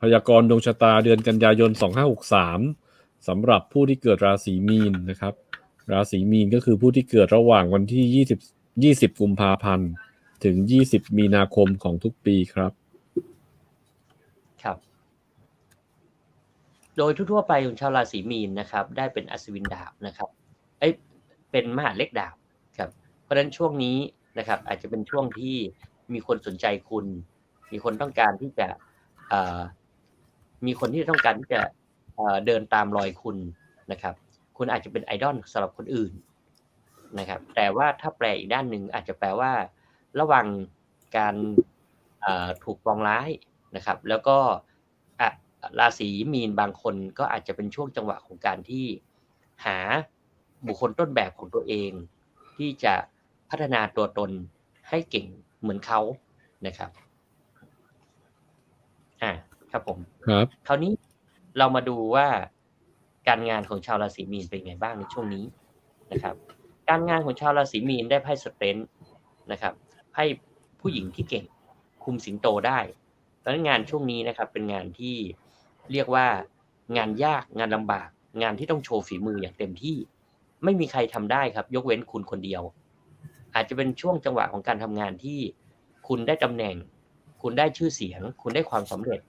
พยากรณ์ดวงชะตาเดือนกันยายน 2563สำหรับผู้ที่เกิดราศีมีนนะครับ ราศีมีนก็คือผู้ที่เกิดระหว่างวันที่ 20 20 กุมภาพันธ์ ถึง 20 มีนาคมของทุกปีครับ ครับ โดยทั่วๆไปของชาวราศีมีนนะครับ ได้เป็นอัศวินดาบนะครับเอ้ยเป็นมหาเล็กดาบครับ เพราะฉะนั้นช่วงนี้นะครับ อาจจะเป็นช่วงที่มีคนสนใจคุณ มีคนต้องการที่จะเอ่อ มีคนที่ต้องการที่จะเดินตามรอยคุณนะครับ คุณอาจจะเป็นไอดอลสำหรับคนอื่นนะครับ แต่ว่าถ้าแปลอีกด้านหนึ่งอาจจะแปลว่า ระวังการถูกปองร้ายนะครับ แล้วก็ราศีมีนบางคนก็อาจจะเป็นช่วงจังหวะของการที่หาบุคคลต้นแบบของตัวเอง ที่จะพัฒนาตัวตนให้เก่งเหมือนเขานะครับ อ่า ครับผมครับคราวนี้เรามาดูว่าการงานของชาวราศีมีนเป็นไงบ้างในช่วงนี้นะครับ การงานของชาวราศีมีนได้ไพ่สเตรนท์นะครับไพ่ผู้หญิงที่เก่งคุมสิงโตได้ดังนั้นงานช่วงนี้นะครับ เป็นงานที่เรียกว่างานยากงานลำบาก งานที่ต้องโชว์ฝีมืออย่างเต็มที่ ไม่มีใครทำได้ครับ ยกเว้นคุณคนเดียว อาจจะเป็นช่วงจังหวะของการทำงานที่ คุณได้ตำแหน่ง คุณได้ชื่อเสียง คุณได้ความสำเร็จ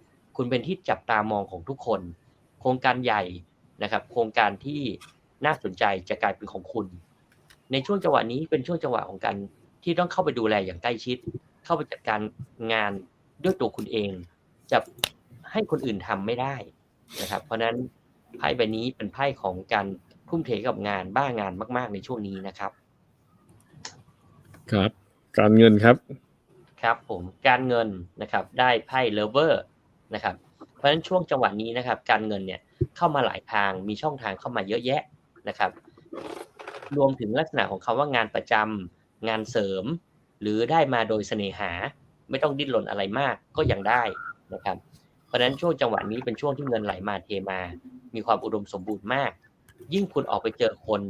คุณเป็นที่จับตามองของทุกคน โครงการใหญ่นะครับ โครงการที่น่าสนใจจะกลายเป็นของคุณ ในช่วงจังหวะนี้เป็นช่วงจังหวะของการที่ต้องเข้าไปดูแลอย่างใกล้ชิด เข้าไปจัดการงานด้วยตัวคุณเอง จะให้คนอื่นทำไม่ได้นะครับ เพราะฉะนั้นไพ่ใบนี้เป็นไพ่ของการทุ่มเทกับงานบ้างานมาก ๆ ในช่วงนี้นะครับ ครับ การเงินครับ ครับผมการเงินนะครับ ได้ไพ่เลเวอร์ นะครับ เพราะฉะนั้นช่วงจังหวะนี้นะครับ การเงินเนี่ยเข้ามาหลายทางมีช่องทางเข้ามาเยอะแยะนะครับ รวมถึงลักษณะของคำว่างานประจำงานเสริม หรือได้มาโดยเสน่หา ไม่ต้องดิ้นรนอะไรมากก็ยังได้นะครับ เพราะฉะนั้นช่วงจังหวะนี้เป็นช่วงที่เงินไหลมาเทมา มีความอุดมสมบูรณ์มาก ยิ่งคุณออกไปเจอคน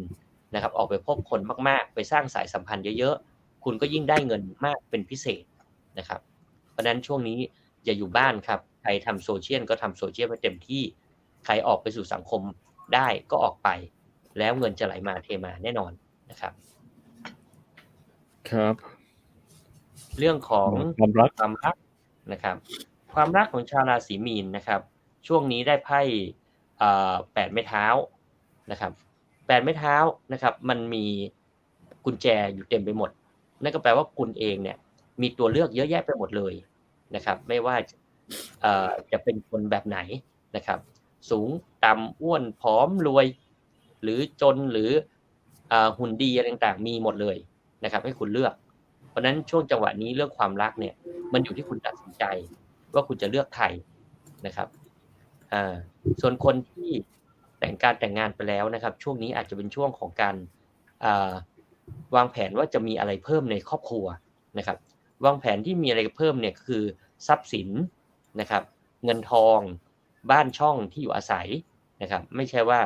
นะครับ ออกไปพบคนมากๆ ไปสร้างสายสัมพันธ์เยอะๆคุณก็ยิ่งได้เงินมากเป็นพิเศษนะครับ เพราะฉะนั้นช่วงนี้ อย่าอยู่บ้านครับ ใครทำโซเชียลก็ทำโซเชียลให้เต็มที่ ใครออกไปสู่สังคมได้ก็ออกไป แล้วเงินจะไหลมาเทมาแน่นอนนะครับ ครับ เรื่องของความรักความรักนะครับ ความรักของชาวราศีมีนนะครับ ช่วงนี้ได้ไพ่เอ่อแปดไม้เท้านะครับแปดไม้เท้านะครับ มันมีกุญแจอยู่เต็มไปหมด นั่นก็แปลว่าคุณเองเนี่ย มีตัวเลือกเยอะแยะไปหมดเลย นะครับ ไม่ว่าจะเป็นคนแบบไหนนะครับ สูงต่ำอ้วนผอมรวย หรือจนหรือหุ่นดีอะไรต่างๆ มีหมดเลยนะครับ ให้คุณเลือก เพราะนั้นช่วงจังหวะนี้เรื่องความรักเนี่ย มันอยู่ที่คุณตัดสินใจ ว่าคุณจะเลือกใครนะครับส่วนคนที่แต่งการแต่งงานไปแล้วนะครับ ช่วงนี้อาจจะเป็นช่วงของการวางแผนว่าจะมีอะไรเพิ่มในครอบครัวนะครับ วางแผนที่มีอะไรเพิ่มเนี่ยคือทรัพย์สินนะครับ เงินทองบ้านช่องที่อยู่อาศัยนะครับ ไม่ใช่ว่า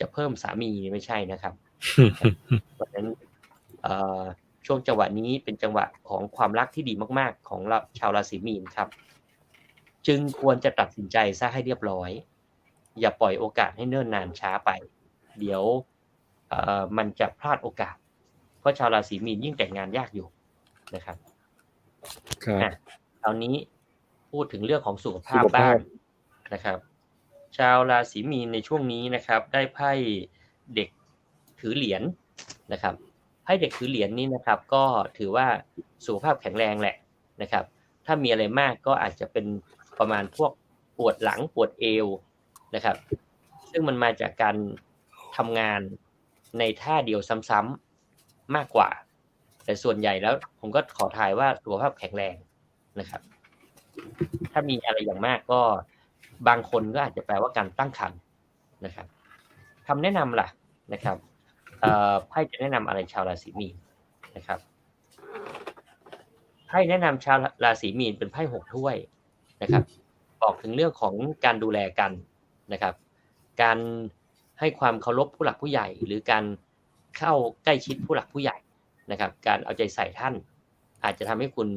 จะเพิ่มสามีไม่ใช่นะครับเพราะฉะนั้นเอ่อช่วงจังหวะนี้เป็นจังหวะของความรักที่ดีมาก ๆ ของเราชาวราศีมีนครับ จึงควรจะตัดสินใจซะให้เรียบร้อย อย่าปล่อยโอกาสให้เนิ่นนานช้าไป เดี๋ยวเอ่อมันจะพลาดโอกาส เพราะชาวราศีมีนยิ่งแต่งงานยากอยู่นะครับ ครับอะคราวนี้พูดถึงเรื่องของสุขภาพสุขภาพบ้างนะครับ ชาวราศีมีนในช่วงนี้นะครับ ได้ไพ่เด็กถือเหรียญนะครับไพ่เด็กถือเหรียญนี่นะครับ ก็ถือว่าสุขภาพแข็งแรงแหละนะครับ ถ้ามีอะไรมากก็อาจจะเป็นประมาณพวกปวดหลังปวดเอวนะครับ ซึ่งมันมาจากการทำงานในท่าเดียวซ้ำๆมากกว่า แต่ส่วนใหญ่แล้ว ผมก็ขอทายว่าสุขภาพแข็งแรงนะครับ ถ้ามีอะไรอย่างมากก็บางคนก็อาจจะแปลว่าการตั้งครรภ์นะครับคำแนะนำล่ะนะครับไพ่จะแนะนำอะไรชาวราศีมีนนะครับไพ่แนะนำชาวราศีมีนเป็นไพ่หกถ้วยนะครับ บอกถึงเรื่องของการดูแลกันนะครับ การให้ความเคารพผู้หลักผู้ใหญ่ หรือการเข้าใกล้ชิดผู้หลักผู้ใหญ่ นะครับ การเอาใจใส่ท่าน อาจจะทำให้คุณ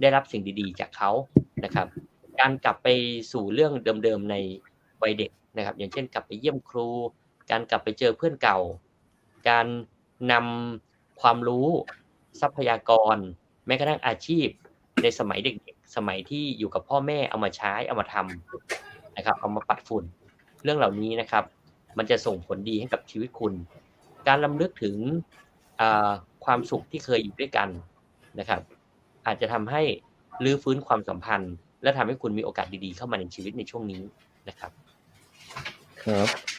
ได้รับสิ่งดีๆ จากเขานะครับ การกลับไปสู่เรื่องเดิมๆในวัยเด็กนะครับ อย่างเช่นกลับไปเยี่ยมครู การกลับไปเจอเพื่อนเก่า การนำความรู้ทรัพยากร แม้กระทั่งอาชีพในสมัยเด็กๆ สมัยที่อยู่กับพ่อแม่เอามาใช้เอามาทำนะครับ เอามาปัดฝุ่น เรื่องเหล่านี้นะครับ มันจะส่งผลดีให้กับชีวิตคุณ การลำลึกถึงอ่า ความสุขที่เคยอยู่ด้วยกันนะครับ อาจจะทำให้รื้อฟื้นความสัมพันธ์ และทำให้คุณมีโอกาสดีๆเข้ามาในชีวิตในช่วงนี้นะครับ ครับ